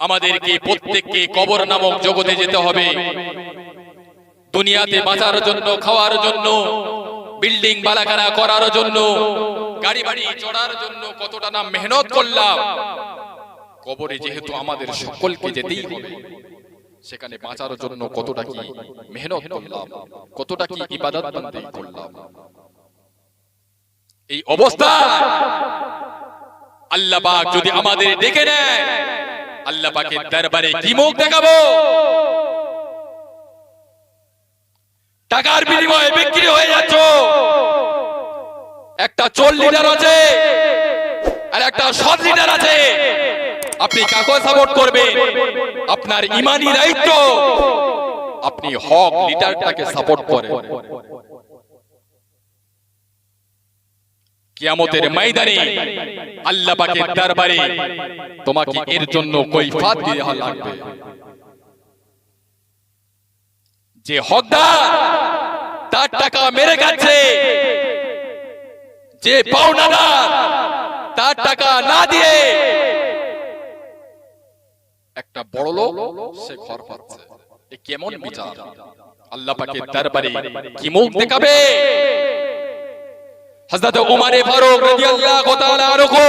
আমাদেরকে প্রত্যেককে কবর নামক জগতে যেতে হবে। দুনিয়াতে বাঁচার জন্য খাওয়ার জন্য বিল্ডিং বালাকারা করার জন্য গাড়ি বাড়ি চড়ার জন্য কতটা না মেহনত করলাম। কবরে যেহেতু আমাদের সকলকে যেতেই হবে সেখানে বাঁচার জন্য কতটা কি মেহনত করলাম কতটা কি ইবাদত বান্দি করলাম। এই অবস্থা আল্লাহ পাক যদি আমাদের ডেকে নেয় আল্লাহ পাকের দরবারে কি মুখ দেখাবো? টাকার বিনিময়ে বিক্রি হয়ে যাচ্ছ। একটা চোর লিডার আছে আর একটা সৎ লিডার আছে। আপনি কাকে সাপোর্ট করবেন? আপনার ইমানি দায়িত্ব। আপনি হক লিডারটাকে সাপোর্ট করেন। কিয়ামতের ময়দানে আল্লাহ পাকের দরবারে তোমাকে এর জন্য কৈফাত দেওয়া লাগবে। যে হকদার তার টাকা মেরে গেছে যে পাওনাদার তার টাকা না দিয়ে একটা বড় লোক সে ঘর পাচ্ছে। এ কেমন বিচার? আল্লাহ পাকের দরবারে কি মুখ দেখাবে? হযরত উমারে ফারুক রাদিয়াল্লাহু তাআলা আনহু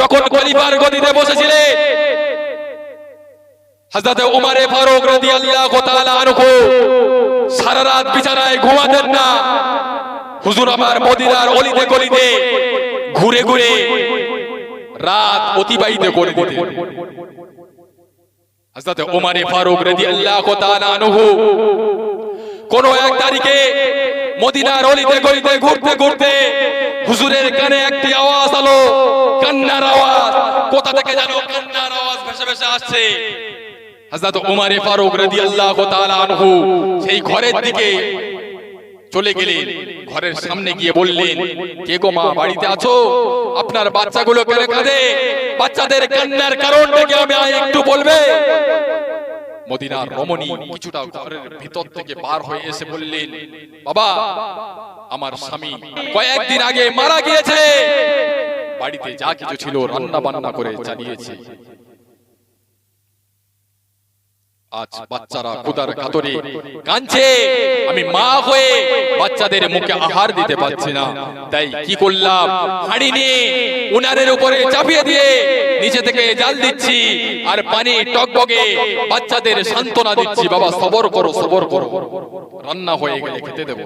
যখন খলিফার গদিতে বসেছিলেন, হযরত উমারে ফারুক রাদিয়াল্লাহু তাআলা আনহু সারা রাত বিছানায় ঘুমাতেন না। হুজুর আমার মদিনার অলিতে গলিতে ঘুরে ঘুরে রাত অতিবাহিত করে দিতেন। হযরত উমারে ফারুক রাদিয়াল্লাহু তাআলা আনহু কোন এক তারিখে মদিনার অলিতে গলিতে ঘুরতে ঘুরতে হুজুরের কানে একটি আওয়াজ আলো, কান্নার আওয়াজ। কোথা থেকে জানো কান্নার আওয়াজ ভেসে ভেসে আসছে। হযরত উমারে ফারুক রাদিয়াল্লাহু তাআলা আনহু সেই ঘরের দিকে চলে গেলেন। ঘরের সামনে গিয়ে বললেন, কে গো মা, বাড়িতে আছো? আপনার বাচ্চাগুলো কেন কাঁদে বাচ্চাদের কান্নার কারণটা কি আমি একটু বলবে। মদিনার রমণী কিছুটা ঘরের ভিতর থেকে বার হয়ে এসে বললেন বাবা আমার স্বামী কয়েকদিন আগে মারা গিয়েছে। বাড়িতে যা কিছু ছিল রান্না বান্না করে চালিয়েছে। আজ বাচ্চারা কুদার কাতরে কাঁদছে। আমি মা হয়ে বাচ্চাদের মুখে আহার দিতে পারছি না। তাই কি করলাম? হাঁড়ি নিয়ে উনারের উপরে চাপিয়ে দিয়ে নিচে থেকে জাল দিচ্ছি। আর পানি টকবগে বাচ্চাদের সান্ত্বনা দিচ্ছি। বাবা সবর করো সবর করো। রান্না হয়ে গেলে খেতে দেবো।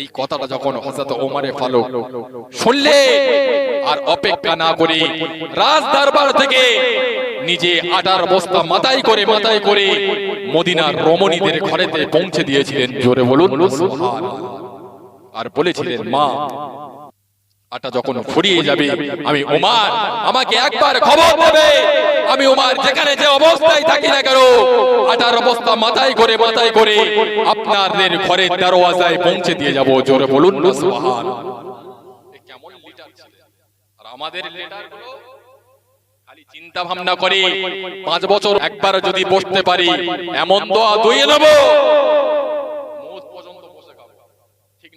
এই কথাটা যখন হযরত ওমরে ফারুক শুনলে আর অপেক্ষা না করে রাজ দরবার থেকে নিজে আটার বস্তা মাথায় করে মাথায় করে মদিনার রমণীদের ঘরেতে পৌঁছে দিয়েছিলেন। জোরে বলুন আর বলেছিলেন, মা, আটা যখন ফুরিয়ে যাবে, আমি ওমার আমাকে একবার খবর দেবে। আমি ওমার যেখানে যে অবস্থায় থাকি না কেন, আটার অবস্থা মাথায় করে মাথায় করে আপনাদের ঘরের দরওয়াজায় পৌঁছে দিয়ে যাব। জোরে বলুন কেমন লিডার আর আমাদের খালি চিন্তা ভাবনা করে। পাঁচ বছর একবার যদি বসতে পারি, এমন দোয়া দুইয়ে নেব। ঠিক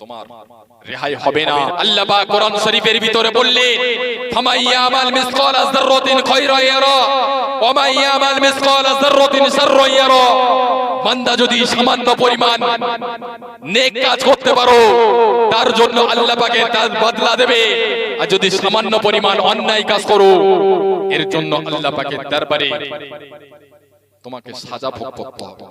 তোমার হবে না। আল্লাহ পাক শরীফের ভিতরে বললেন, ফামাইয়া আমাল মিসকাল যাররাতিন খায়রা ইয়ারা, ওয়া মাইয়া আমাল মিসকাল যাররাতিন শাররা ইয়ারা। বান্দা যদি সামান্য পরিমাণ নেক কাজ করতে পারো, তার জন্য আল্লাহ পাকে তার বদলা দেবে। আর যদি সামান্য পরিমাণ অন্যায় কাজ করো, এর জন্য আল্লাহ পাকে দরবারে তোমাকে সাজা ভোগ করতে হবে।